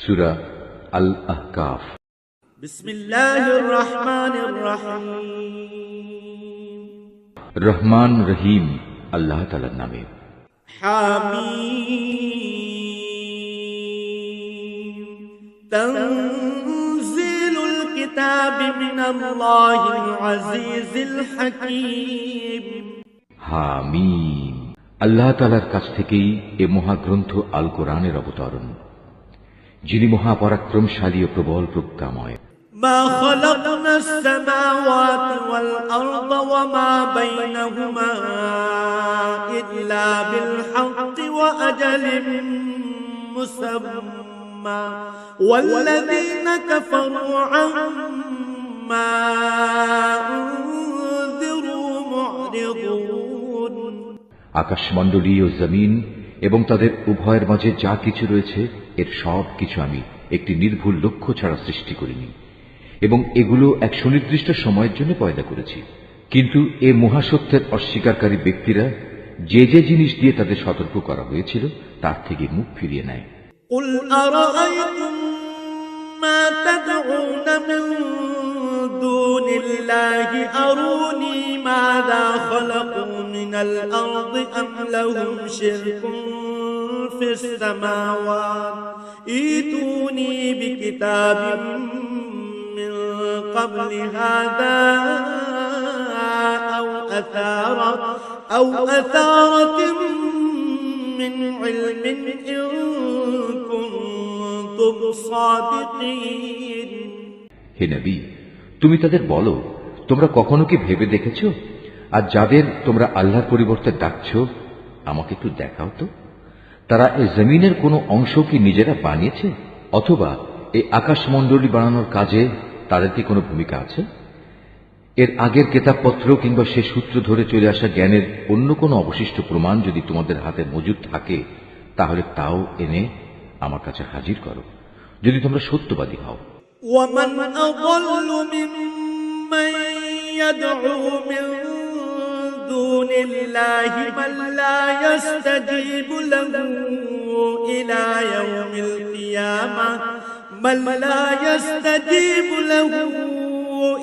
সুরা আল আহকাফ بسم الله الرحمن الرحيم রহমান রহিম আল্লাহ তালার নামে حميم تنزيل الكتاب من الله العزيز الحكيم হামিম আল্লাহ তালার কাছ থেকেই এ মহাগ্রন্থ আল কোরআনের অবতরণ যিনি মহাপরাক্রমশালী ও প্রবল প্রজ্ঞাময় ما خلقنا السماوات والأرض وما بينهما إلا بالحق وأجل مسمى والذين كفروا عما أنذروا معرضون আকাশমণ্ডলী ও জমিন এবং তাদের উভয়ের মাঝে যা কিছু রয়েছে এর সব কিছু আমি একটি নির্ভুল লক্ষ্য ছাড়া সৃষ্টি করিনি এবং এগুলো এক সুনির্দিষ্ট সময়ের জন্য পয়দা করেছি কিন্তু এ মহাসত্যের অস্বীকারী ব্যক্তিরা যে যে জিনিস দিয়ে তাদের সতর্ক করা হয়েছিল তার থেকে মুখ ফিরিয়ে নেয় قل أرأيتم ما تدعون من دون الله أروني ماذا خلقوا من الأرض أم لهم شرك في السماوات؟ إيتوني بكتاب من قبل هذا أو أثارة أو أثارة من علم إن كنتم صادقين. هنا بي তুমি তাদের বলো, তোমরা কখনো কি ভেবে দেখেছ? আর যাদের তোমরা আল্লাহর পরিবর্তে ডাকছ, আমাকে একটু দেখাও তো। তারা এই জমিনের কোনো অংশ কি নিজেরা বানিয়েছে? অথবা এই আকাশমণ্ডলী বানানোর কাজে তাদের কি কোনো ভূমিকা আছে? এর আগের কেতাবপত্র কিংবা সে সূত্র ধরে চলে আসা জ্ঞানের অন্য কোনো অবশিষ্ট প্রমাণ যদি তোমাদের হাতে মজুদ থাকে, তাহলে তাও এনে আমার কাছে হাজির করো। যদি তোমরা সত্যবাদী হও ومن أضل ممن يدعو من دون الله من لا يستجيب له إلى يوم القيامة من لا يستجيب له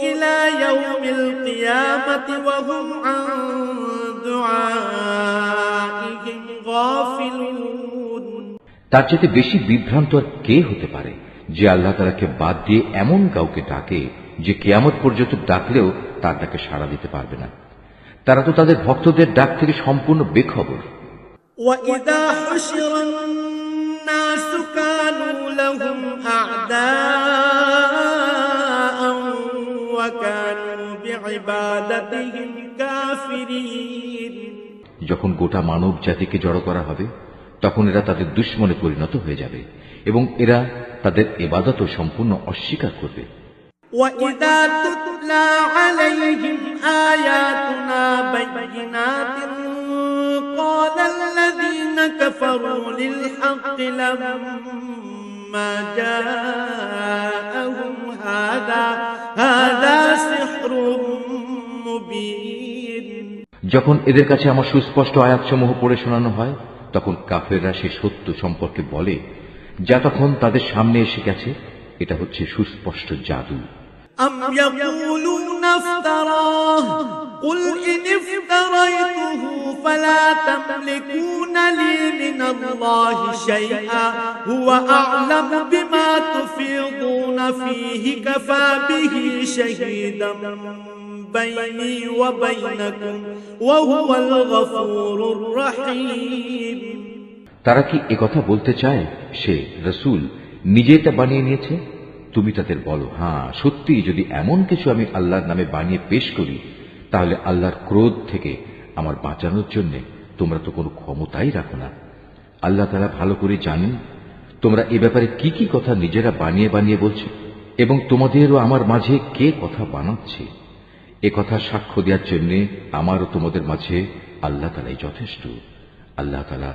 إلى يوم القيامة وهم عن دعائهم غافلون তার চাইতে বেশি বিভ্রান্ত আর কে হতে পারে যে আল্লাহ তালাকে বাদ দিয়ে এমন কাউকে ডাকে যে কেয়ামত পর্যন্ত ডাকলেও তার ডাকে সাড়া দিতে পারবে না তারা তো তাদের ভক্তদের ডাক থেকে সম্পূর্ণ বেখবর وإذا حشر الناس كانوا لهم أعداء وكانوا بعبادتهم كافرين যখন গোটা মানব জাতিকে জড়ো করা হবে তখন এরা তাদের দুশ্মনে পরিণত হয়ে যাবে এবং এরা তাদের এবাদতও সম্পূর্ণ অস্বীকার করবে وإذا تتلى عليهم آياتنا بينات قال الذين كفروا للحق لما جاءهم هذا هذا سحر مبين যখন এদের কাছে আমার সুস্পষ্ট আয়াতসমূহ পড়ে শোনানো হয় তখন কাফেররা সে সত্য সম্পর্কে বলে যা তখন তাদের সামনে এসে গেছে এটা হচ্ছে সুস্পষ্ট জাদু أم يقولون افتراه قل إن افتريته فلا تملكون لي من الله شيئا هو أعلم بما تفيضون فيه كفى به شهيدا بيني وبينكم وهو الغفور الرحيم তারা কি একথা বলতে চায়? সে রসুল নিজেই তা বানিয়ে নিয়েছে? তুমি তাদের বলো হ্যাঁ সত্যি যদি এমন কিছু আমি আল্লাহর নামে বানিয়ে পেশ করি, তাহলে আল্লাহর ক্রোধ থেকে আমার বাঁচানোর জন্য তোমরা তো কোনো ক্ষমতাই রাখো না। আল্লাহ তারা ভালো করে জানেন, তোমরা এ ব্যাপারে কি কি কথা নিজেরা বানিয়ে বানিয়ে বলছো এবং তোমাদেরও আমার মাঝে কে কথা বানাচ্ছে? এ কথা সাক্ষ্য দেওয়ার জন্য আমারও তোমাদের মাঝে আল্লাহ তালাই যথেষ্ট। আল্লাহ তালা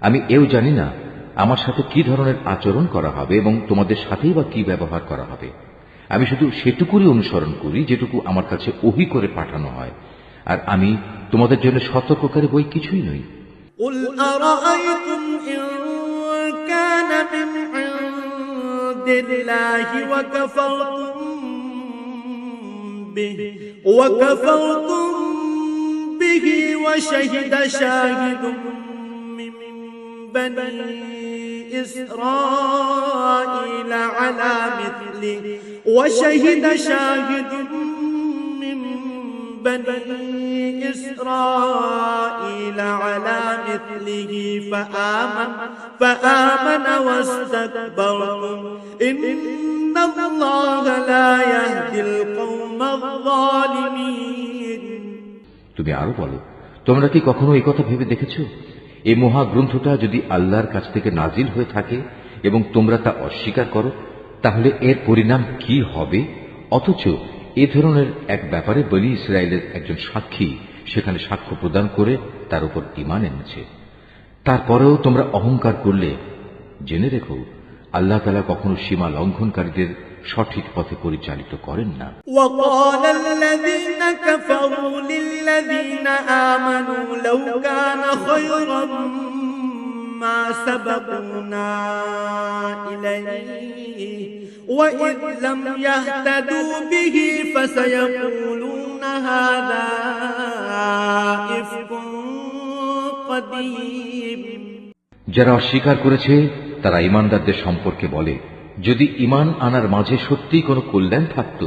আমি এও জানি না আমার সাথে কি ধরনের আচরণ করা হবে এবং তোমাদের সাথেই বা কি ব্যবহার করা হবে আমি শুধু সেটুকুরই অনুসরণ করি যেটুকু আমার কাছে ওহি করে পাঠানো হয় আর আমি তোমাদের জন্য সতর্ককারী বই কিছুই নই قل أرأيتم إن كان من عند الله وكفرتم به وكفرتم به وشهد شاهد من بني إسرائيل على مثله وشهد شاهد من بني إسرائيل على مثله فآمن فآمن واستكبرتم إن الله لا يهدي القوم الظالمين তুমি আরো বলো তোমরা কি কখনো এই কথা ভেবে দেখেছো এই মহাগ্রন্থটা যদি আল্লাহর কাছ থেকে নাজিল হয়ে থাকে এবং তোমরা তা অস্বীকার করো, তাহলে এর পরিণাম কি হবে? অথচ এ ধরনের এক ব্যাপারে বলি ইসরায়েলের একজন সাক্ষী সেখানে সাক্ষ্য প্রদান করে তার উপর ইমান এনেছে। তারপরেও তোমরা অহংকার করলে। জেনে রেখো, আল্লাহ তালা কখনো সীমা লঙ্ঘনকারীদের সঠিক পথে পরিচালিত করেন না وقال الذين كفروا للذين آمنوا لو كان خيرا ما سبقونا إليه وإذ لم يهتدوا به فسيقولون هذا إفك قديم যারা অস্বীকার করেছে তারা ইমানদারদের সম্পর্কে বলে যদি ইমান আনার মাঝে সত্যিই কোনো কল্যাণ থাকত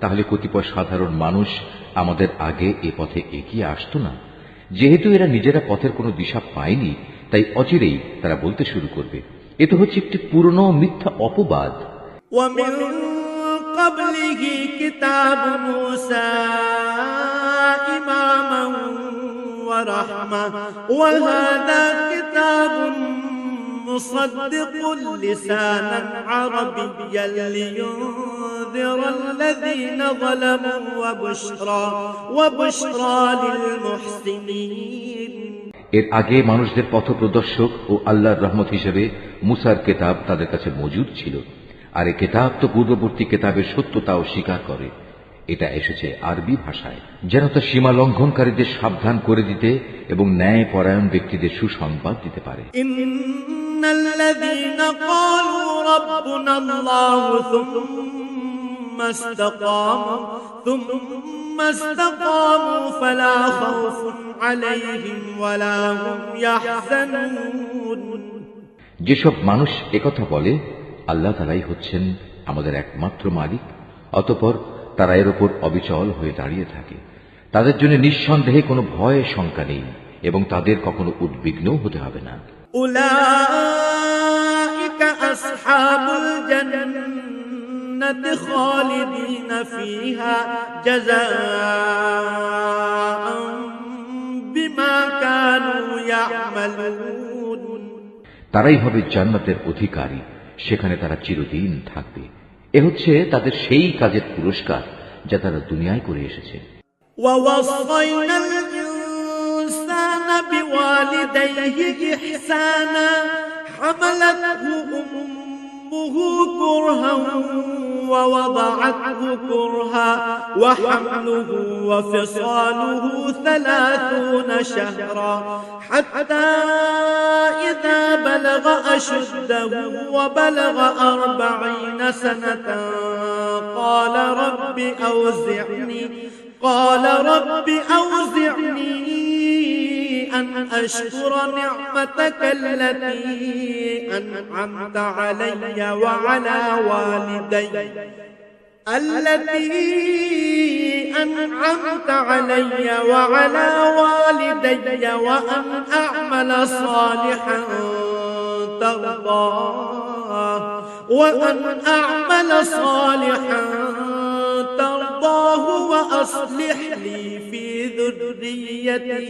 তাহলে কতিপয় সাধারণ মানুষ আমাদের আগে এ পথে এগিয়ে আসতো না যেহেতু এরা নিজেরা পথের কোনো দিশা পায়নি তাই অচিরেই তারা বলতে শুরু করবে এ তো হচ্ছে একটি পুরনো মিথ্যা অপবাদ ومن قبله كتاب موسى إماما ورحمة وهذا كتاب مصدق لسانا عربيا لينذر الذين ظلموا وبشرى وبشرى للمحسنين এর আগে মানুষদের পথপ্রদর্শক ও আল্লাহর রহমত হিসেবে মুসার কেতাব তাদের কাছে মজুদ ছিল আর এই কেতাব তো পূর্ববর্তী কেতাবের সত্যতাও স্বীকার করে এটা এসেছে আরবি ভাষায় যেন তা সীমা লঙ্ঘনকারীদের সাবধান করে দিতে এবং ন্যায় পরায়ণ ব্যক্তিদের সুসংবাদ দিতে পারে إن الذين قالوا ربنا الله ثم استقاموا ثم استقاموا فلا خوف عليهم ولا هم يحزنون যেসব মানুষ একথা বলে আল্লাহ তালাই হচ্ছেন আমাদের একমাত্র মালিক অতপর তারা এর ওপর অবিচল হয়ে দাঁড়িয়ে থাকে তাদের জন্য নিঃসন্দেহে কোনো ভয় শঙ্কা নেই এবং তাদের কখনো উদ্বিগ্নও হতে হবে না তারাই হবে জান্নাতের অধিকারী সেখানে তারা চিরদিন থাকবে। এ হচ্ছে তাদের সেই কাজের পুরস্কার যা তারা দুনিয়ায় করে এসেছে। ওয়া الإنسان بوالديه إحسانا حملته أمه كرها ووضعته كرها وحمله وفصاله ثلاثون شهرا. حتى إذا بلغ أشده وبلغ أربعين سنة قال رب أوزعني قال رب أوزعني أن أشكر نعمتك التي أنعمت علي وعلى والدي. التي أنعمت علي وعلى والدي وأن أعمل صالحا ترضاه. وأن أعمل صالحا وأصلح لي في ذريتي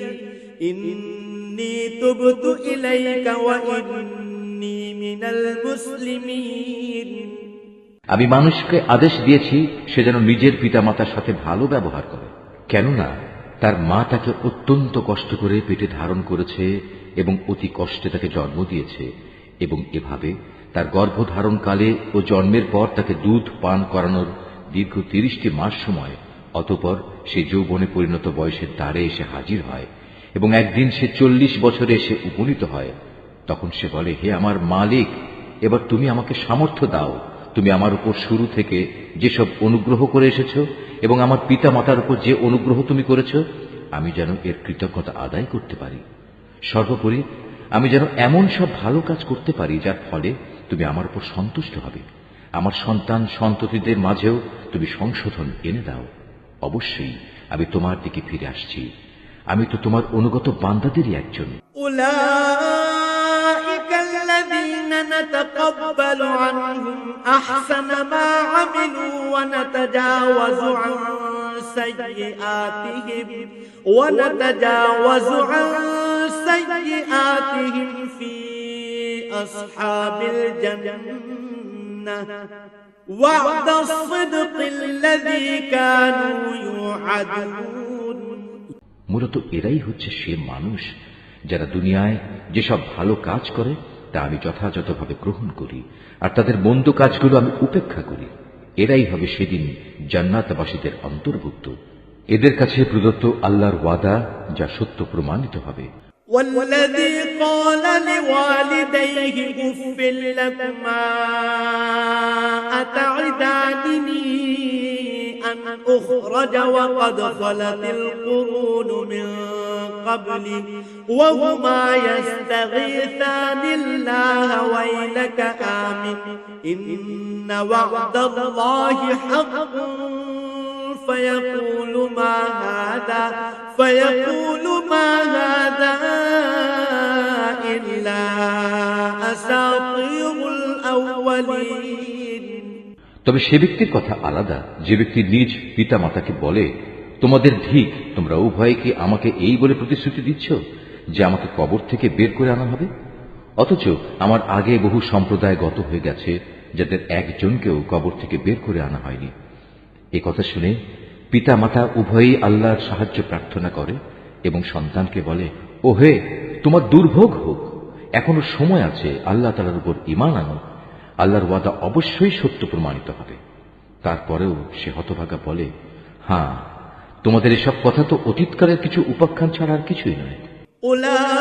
إني تبت إليك وإني من المسلمين আমি মানুষকে আদেশ দিয়েছি সে যেন নিজের পিতামাতার সাথে ভালো ব্যবহার করে কেননা তার মা তাকে অত্যন্ত কষ্ট করে পেটে ধারণ করেছে এবং অতি কষ্টে তাকে জন্ম দিয়েছে এবং এভাবে তার গর্ভধারণকালে ও জন্মের পর তাকে দুধ পান করানোর দীর্ঘ তিরিশটি মাস সময় অতপর সে যৌবনে পরিণত বয়সের দ্বারে এসে হাজির হয় এবং একদিন সে চল্লিশ বছরে এসে উপনীত হয়। তখন সে বলে, হে আমার মালিক, এবার তুমি আমাকে সামর্থ্য দাও। তুমি আমার উপর শুরু থেকে যেসব অনুগ্রহ করে এসেছ এবং আমার পিতা মাতার উপর যে অনুগ্রহ তুমি করেছ, আমি যেন এর কৃতজ্ঞতা আদায় করতে পারি। সর্বোপরি, আমি যেন এমন সব ভালো কাজ করতে পারি যার ফলে তুমি আমার উপর সন্তুষ্ট হবে। আমার সন্তান সন্ততিদের মাঝেও তুমি সংশোধন এনে দাও। অবশ্যই আমি তোমার দিকে ফিরে আসছি আমি তো তোমার অনুগত বান্দাদেরই একজন أولئك الذين نتقبل عنهم أحسن ما عملوا ونتجاوز عن سيئاتهم ونتجاوز عن سيئاتهم في أصحاب الجنة وعد الصدق الذي كانوا يوعدون মূলত এরাই হচ্ছে সে মানুষ যারা দুনিয়ায় যেসব ভালো কাজ করে তা আমি যথাযথভাবে গ্রহণ করি আর তাদের মন্দ কাজগুলো আমি উপেক্ষা করি এরাই হবে সেদিন জান্নাতবাসীদের অন্তর্ভুক্ত এদের কাছে প্রদত্ত আল্লাহর ওয়াদা যা সত্য প্রমাণিত হবে والذي قال لوالديه أف لكما أتعدانني أن أخرج وقد خلت القرون من قبلي وهما يستغيثان الله ويلك آمن. إن وعد الله حق. فيقول ما هذا؟ فيقول ما هذا إلا أساطير الأولين তবে সে ব্যক্তির কথা আলাদা যে ব্যক্তি নিজ পিতা মাতাকে বলে তোমাদের ধিক তোমরা উভয়ে কি আমাকে এই বলে প্রতিশ্রুতি দিচ্ছ যে আমাকে কবর থেকে বের করে আনা হবে অথচ আমার আগে বহু সম্প্রদায় গত হয়ে গেছে যাদের একজনকেও কবর থেকে বের করে আনা হয়নি এ কথা শুনে পিতা মাতা উভয়ই আল্লাহর সাহায্য প্রার্থনা করে এবং সন্তানকে বলে ও হে তোমার দুর্ভোগ হোক এখনো সময় আছে আল্লাহ তালার উপর ইমান আনো আল্লাহর ওয়াদা অবশ্যই সত্য প্রমাণিত হবে তারপরেও সে হতভাগা বলে হ্যাঁ তোমাদের এসব কথা তো অতীতকালের কিছু উপাখ্যান ছাড়া আর কিছুই নয়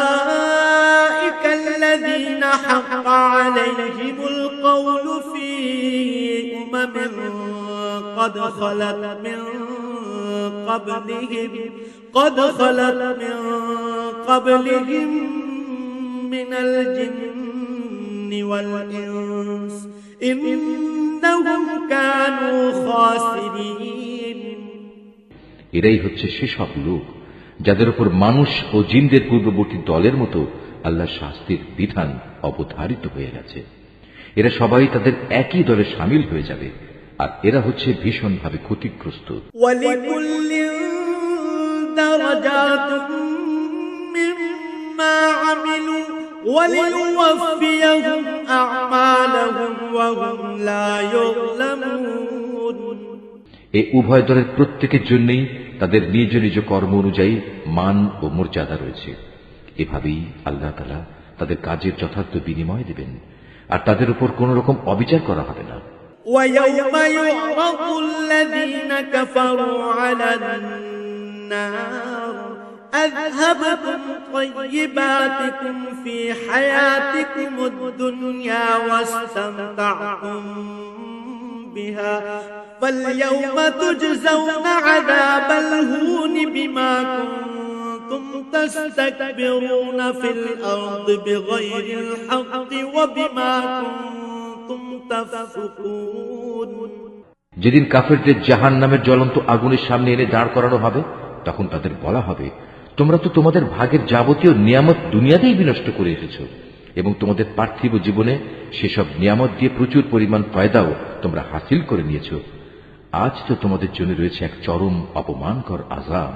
أولئك الذين حق عليهم القول في أمم قد خلت من قبلهم قد خلت من قبلهم من الجن والإنس إنهم كانوا خاسرين এরাই হচ্ছে সেসব লোক যাদের উপর মানুষ ও জিনদের পূর্ববর্তী দলের মতো আল্লাহ শাস্তির বিধান অবধারিত হয়ে গেছে এরা সবাই তাদের একই দলে সামিল হয়ে যাবে আর এরা হচ্ছে ভীষণভাবে ক্ষতিগ্রস্ত। এ উভয় দলের প্রত্যেকের জন্যই তাদের নিজ নিজ কর্ম অনুযায়ী মান ও মর্যাদা রয়েছে। এভাবেই আল্লাহ তালা তাদের কাজের যথার্থ বিনিময় দেবেন। আর তাদের উপর কোন রকম অবিচার করা হবে না। ويوم يعرض الذين كفروا على النار. أذهبتم طيباتكم في حياتكم الدنيا واستمتعتم بها. فاليوم تجزون عذاب الهون بما كنتم تستكبرون في الأرض بغير الحق وبما كنتم যেদিন কাফেরদের জাহান নামের জ্বলন্ত আগুনের সামনে এনে দাঁড় করানো হবে, তখন তাদের বলা হবে, তোমরা তো তোমাদের ভাগের যাবতীয় নিয়ামত দুনিয়াতেই বিনষ্ট করে এসেছ, এবং তোমাদের পার্থিব জীবনে সেসব নিয়ামত দিয়ে প্রচুর পরিমাণ পয়দাও তোমরা হাসিল করে নিয়েছ। আজ তো তোমাদের জন্য রয়েছে এক চরম অপমানকর আজাম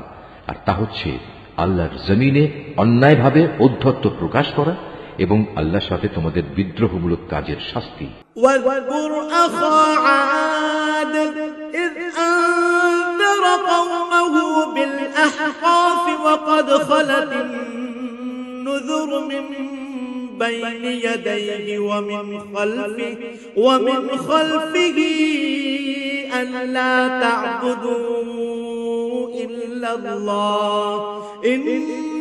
আর তা হচ্ছে আল্লাহর জমিনে অন্যায়ভাবে অধ্যত্ত প্রকাশ করা এবং আল্লাহর সাথে তোমাদের বিদ্রোহমূলক কাজের শাস্তি واذكر أخا عاد إذ أنذر قومه بالأحقاف وقد خلت النذر من بين يديه ومن خلفه ومن خلفه ألا تعبدوا إلا الله إني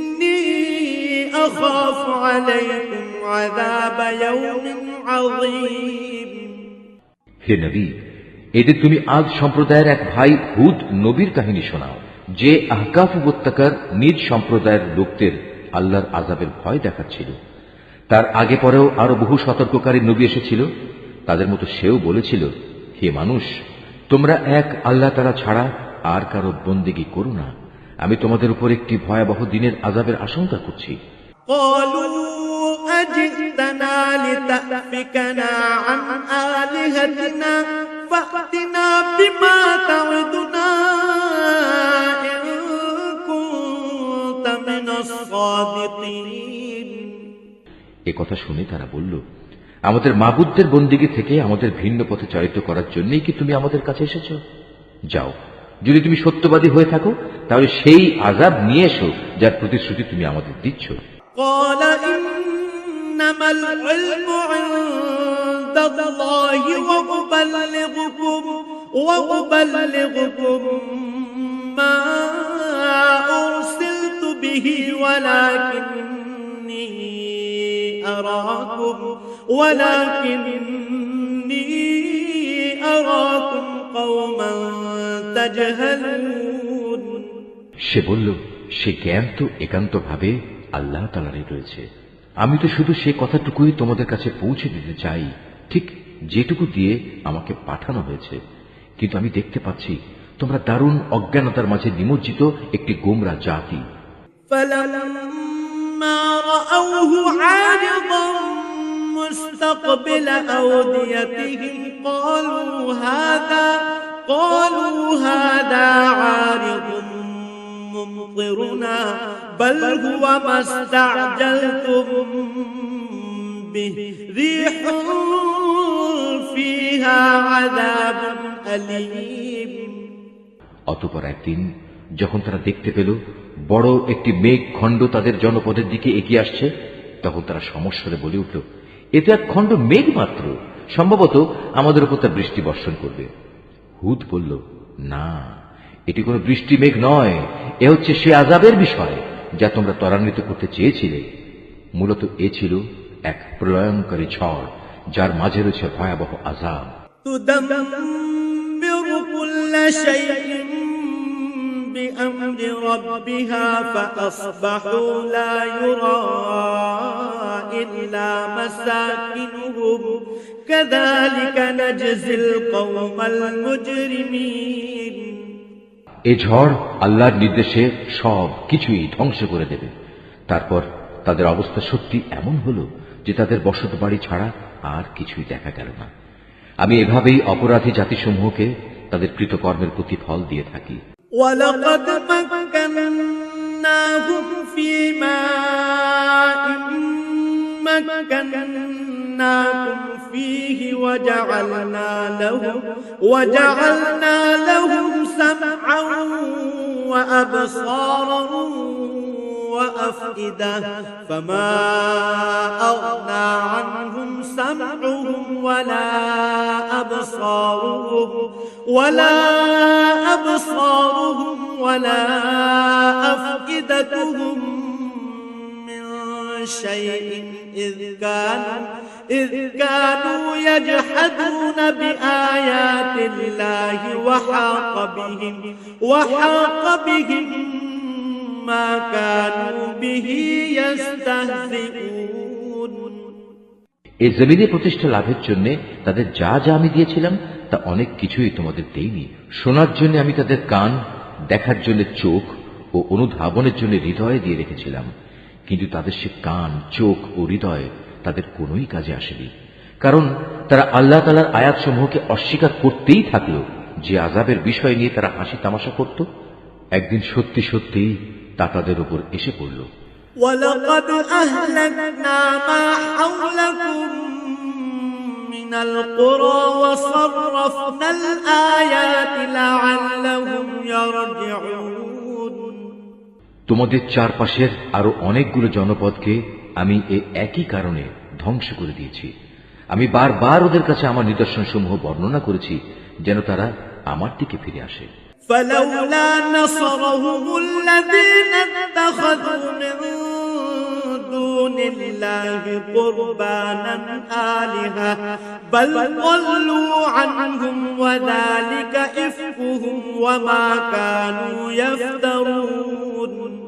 أخاف عليكم عذاب يوم عظيم হে নবী এদের তুমি আজ সম্প্রদায়ের এক ভাই হুদ নবীর কাহিনী শোনাও যে আহকাফ উপত্যকার নিজ সম্প্রদায়ের লোকদের আল্লাহর আজাবের ভয় দেখাচ্ছিল তার আগে পরেও আরো বহু সতর্ককারী নবী এসেছিল তাদের মতো সেও বলেছিল হে মানুষ তোমরা এক আল্লাহ তারা ছাড়া আর কারো বন্দেগি করো না আমি তোমাদের উপর একটি ভয়াবহ দিনের আজাবের আশঙ্কা করছি قالوا أجئتنا لتأفكنا عن آلهتنا فأتنا بما تعدنا إن كنت من الصادقين এ কথা শুনে তারা বলল আমাদের মাবুদদের বন্দিগি থেকে আমাদের ভিন্ন পথে চালিত করার জন্যই কি তুমি আমাদের কাছে এসেছ যাও যদি তুমি সত্যবাদী হয়ে থাকো তাহলে সেই আজাব নিয়ে এসো যার প্রতিশ্রুতি তুমি আমাদের দিচ্ছ قال إنما العلم عند الله وأبلغكم وأبلغكم ما أرسلت به ولكني أراكم ولكني أراكم قوما تجهلون সে বলল সে জ্ঞান তো একান্তভাবে আল্লাহ তালারই রয়েছে আমি তো শুধু সে কথাটুকুই তোমাদের কাছে পৌঁছে দিতে চাই ঠিক যেটুকু দিয়ে আমাকে পাঠানো হয়েছে কিন্তু আমি দেখতে পাচ্ছি তোমরা দারুণ অজ্ঞানতার মাঝে নিমজ্জিত একটি গোমরা জাতি فلما رأوه عارضا مستقبل أوديتهم قالوا هذا قالوا هذا عارض ممطرنا بل هو ما استعجلتم به ريح فيها عذاب أليم অতপর একদিন যখন তারা দেখতে পেল বড় একটি মেঘ খণ্ড তাদের জনপদের দিকে এগিয়ে আসছে তখন তারা সমস্যারে বলে উঠল এ তো এক খণ্ড মেঘ মাত্র সম্ভবত আমাদের উপর তা বৃষ্টি বর্ষণ করবে হুদ বলল না এটি কোনো বৃষ্টি মেঘ নয় এ হচ্ছে সে আজাবের বিষয় যা তোমরা ত্বরান্বিত করতে চেয়েছিলে মূলত এ ছিল এক প্রলয়ঙ্কারী ঝড় যার মাঝে রয়েছে ভয়াবহ আজাব تدمر كل شيء بأمر ربها فأصبحوا لا يرى إلا مساكنهم كذلك نجزي القوم المجرمين এ ঝড় আল্লাহর নির্দেশে সব কিছুই ধ্বংস করে দেবে তারপর তাদের অবস্থা সত্যি এমন হলো যে তাদের বসত বাড়ি ছাড়া আর কিছুই দেখা গেল না আমি এভাবেই অপরাধী জাতিসমূহকে তাদের কৃতকর্মের প্রতিফল দিয়ে থাকি ولقد مكناهم في ماء مكناكم فيه وجعلنا لهم وجعلنا لهم سمعا وأبصارا وأفئدة. فما أغنى عنهم سمعهم ولا أبصارهم ولا أبصارهم ولا أفئدتهم من شيء إذ كانوا إذ كانوا يجحدون بآيات الله وحاق بهم وحاق بهم ما كانوا به يستهزئون এই জমিনে প্রতিষ্ঠা লাভের জন্য তাদের যা যা আমি দিয়েছিলাম তা অনেক কিছুই তোমাদের দেইনি শোনার জন্য আমি তাদের কান দেখার জন্য চোখ ও অনুধাবনের জন্য হৃদয় দিয়ে রেখেছিলাম কিন্তু তাদের সে কান চোখ ও হৃদয় তাদের কোনোই কাজে আসেনি কারণ তারা আল্লাহ তালার আয়াতসমূহকে অস্বীকার করতেই থাকলো যে আজাবের বিষয় নিয়ে তারা হাসি তামাশা করত একদিন সত্যি সত্যি তা তাদের উপর এসে পড়ল ولقد أهلكنا ما حولكم من القرى وصرفنا الآيات لعلهم يرجعون তোমাদের চারপাশের আরো অনেকগুলো জনপদকে আমি এ একই কারণে ধ্বংস করে দিয়েছি আমি বারবার ওদের কাছে আমার নিদর্শন সমূহ বর্ণনা করেছি যেন তারা আমার দিকে ফিরে আসে فلولا نصرهم الذين اتخذوا من دون الله قربانا آلهة بل ضلوا عنهم وذلك إفكهم وما كانوا يفترون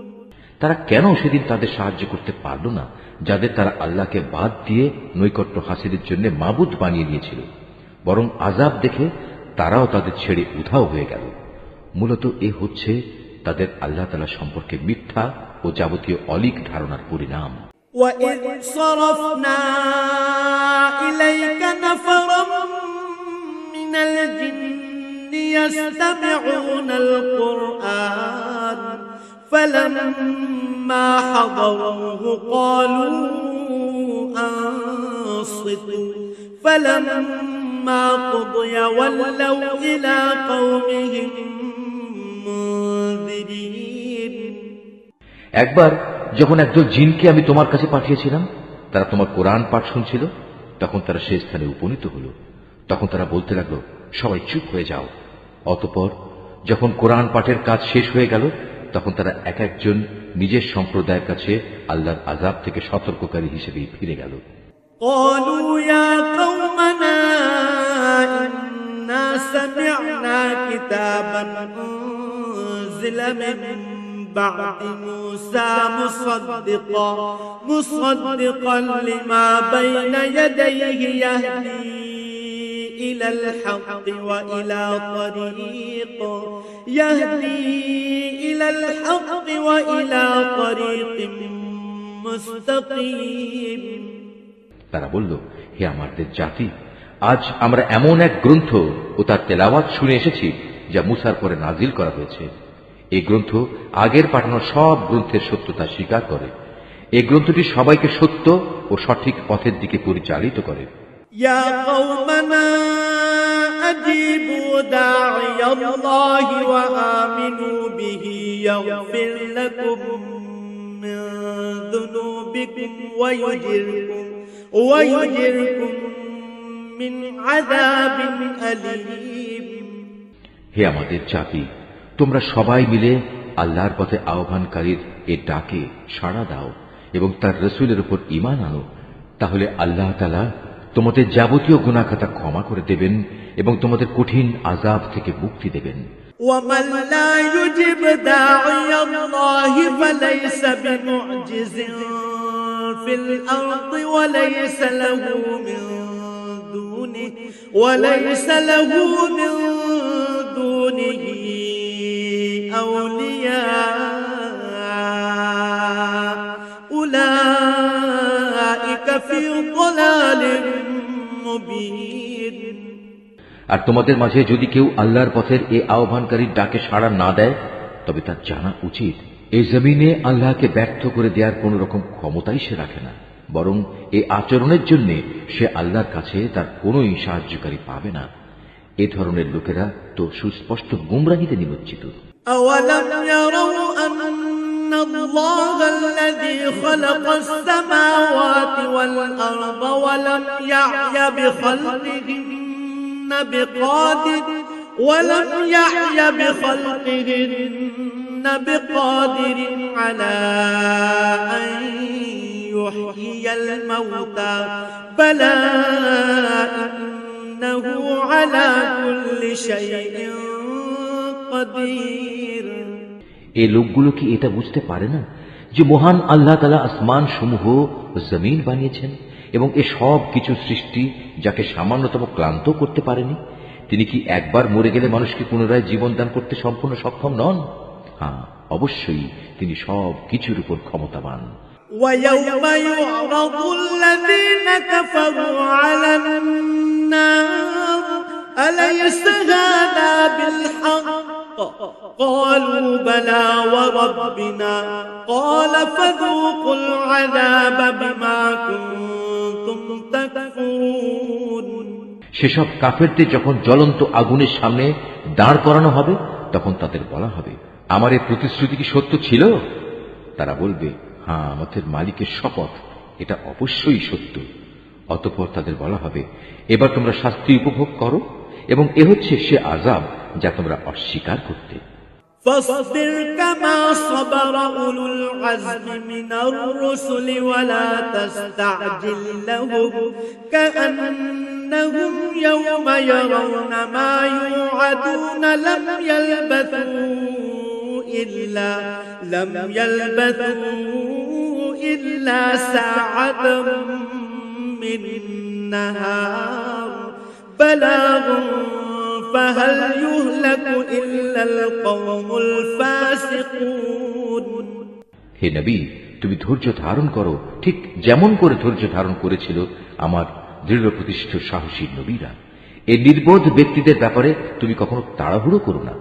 তারা কেন সেদিন তাদের সাহায্য করতে পারল না যাদের তারা আল্লাহকে বাদ দিয়ে নৈকট্য হাসিলের জন্য মাবুদ বানিয়ে নিয়েছিল বরং আজাব দেখে তারাও তাদের ছেড়ে উধাও হয়ে গেল মূলত এ হচ্ছে তাদের আল্লাহ তালা সম্পর্কে মিথ্যা ও যাবতীয় অলিক ধারণার পরিণাম وإذ صرفنا إليك نفرا من الجن يستمعون القرآن فلما حضروه قالوا أنصتوا فلما قضي ولوا إلى قومهم منذرين একবার যখন একদল জিনকে আমি তোমার কাছে পাঠিয়েছিলাম তারা তোমার কোরআন পাঠ শুনছিল তখন তারা সেই স্থানে উপনীত হল তখন তারা বলতে লাগলো সবাই চুপ হয়ে যাও অতপর যখন কোরআন পাঠের কাজ শেষ হয়ে গেল তখন তারা এক একজন নিজের সম্প্রদায়ের কাছে আল্লাহর আজাব থেকে সতর্ককারী হিসেবেই ফিরে গেল قالوا يا قومنا إنا سمعنا كتابا أنزل من بعد موسى مصدقا مصدقا لما بين يديه يهدي إلى الحق وإلى طريق يهدي إلى الحق وإلى طريق مستقيم তারা বলল হে আমাদের জাতি আজ আমরা এমন এক গ্রন্থ ও তার তেলাওয়াত শুনে এসেছি যা মুসার পরে নাজিল করা হয়েছে এই গ্রন্থ আগের পাঠানো সব গ্রন্থের সত্যতা স্বীকার করে এই গ্রন্থটি সবাইকে সত্য ও সঠিক পথের দিকে পরিচালিত করে يا قومنا أجيبوا داعي الله وآمنوا به يغفر لكم من ذنوبكم ويجركم ويجركم من عذاب أليم হে আমাদের জাতি তোমরা সবাই মিলে আল্লাহর পথে আহ্বানকারীর এ ডাকে সাড়া দাও এবং তার রসুলের উপর ইমান আনো তাহলে আল্লাহ তালা তোমাদের যাবতীয় গুণাখাতা ক্ষমা করে দেবেন এবং তোমাদের কঠিন আজাব থেকে মুক্তি দেবেন ومن لا يجب داعي الله فليس بمعجز في الأرض وليس له من دونه وليس له من دونه أولياء أولئك في ضلال مبين আর তোমাদের মাঝে যদি কেউ আল্লাহর পথের এ আহ্বানকারীর ডাকে সাড়া না দেয় তবে তার জানা উচিত এই জমিনে আল্লাহকে ব্যর্থ করে দেওয়ার কোন রকম ক্ষমতাই সে রাখে না বরং এই আচরণের জন্য সে আল্লাহর কাছে তার কোনোই সাহায্যকারী পাবে না এ ধরনের লোকেরা তো সুস্পষ্ট গুমরাহিতে নিমজ্জিত أولم يروا أن الله الذي خلق السماوات والأرض ولم يعي بخلقهن بقادر ولم يعي بخلقهن بقادر على أن يحيي الموتى بلى إنه على كل شيء قدير এই লোকগুলো কি এটা বুঝতে পারে না যে মহান আল্লাহ তালা আসমান সমূহ ও জমিন বানিয়েছেন এবং এ সব কিছু সৃষ্টি যাকে সামান্যতম ক্লান্ত করতে পারেনি তিনি কি একবার মরে গেলে মানুষকে পুনরায় জীবন দান করতে সম্পূর্ণ সক্ষম নন হ্যাঁ অবশ্যই তিনি সব কিছুর উপর ক্ষমতাবান ويوم يعرض الذين كفروا على النار أليس هذا بالحق قالوا بلى وربنا قال فذوقوا العذاب بما كنتم تكفرون সেসব কাফেরদের যখন জ্বলন্ত আগুনের সামনে দাঁড় করানো হবে তখন তাদের বলা হবে আমার এই প্রতিশ্রুতি কি সত্য ছিল তারা বলবে হ্যাঁ আমাদের মালিকের শপথ এটা অবশ্যই সত্য অতঃপর তাদের বলা হবে এবার তোমরা শাস্তি উপভোগ করো এবং এ হচ্ছে সে আজাব যা তোমরা অস্বীকার করতে فاصبر كما صبر أولو العزم من الرسل ولا تستعجل لهم كأنهم يوم يرون ما يوعدون لم يلبثوا إلا لم يلبثوا إلا ساعة من نهار بلاغ فهل يهلك إلا القوم الفاسقون হে নবী তুমি ধৈর্য ধারণ করো ঠিক যেমন করে ধৈর্য ধারণ করেছিল আমার দৃঢ় প্রতিষ্ঠিত সাহসী নবীরা এই নির্বোধ ব্যক্তিদের ব্যাপারে তুমি কখনো তাড়াহুড়ো করো না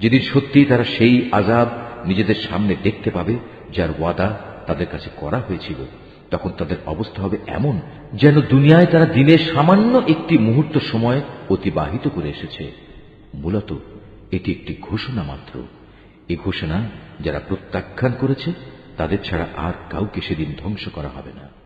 যেদিন সত্যি তারা সেই আজাব নিজেদের সামনে দেখতে পাবে যার ওয়াদা তাদের কাছে করা হয়েছিল তখন তাদের অবস্থা হবে এমন যেন দুনিয়ায় তারা দিনের সামান্য একটি মুহূর্ত সময় অতিবাহিত করে এসেছে। মূলত এটি একটি ঘোষণা মাত্র। এ ঘোষণা যারা প্রত্যাখ্যান করেছে, তাদের ছাড়া আর কাউকে সেদিন ধ্বংস করা হবে না।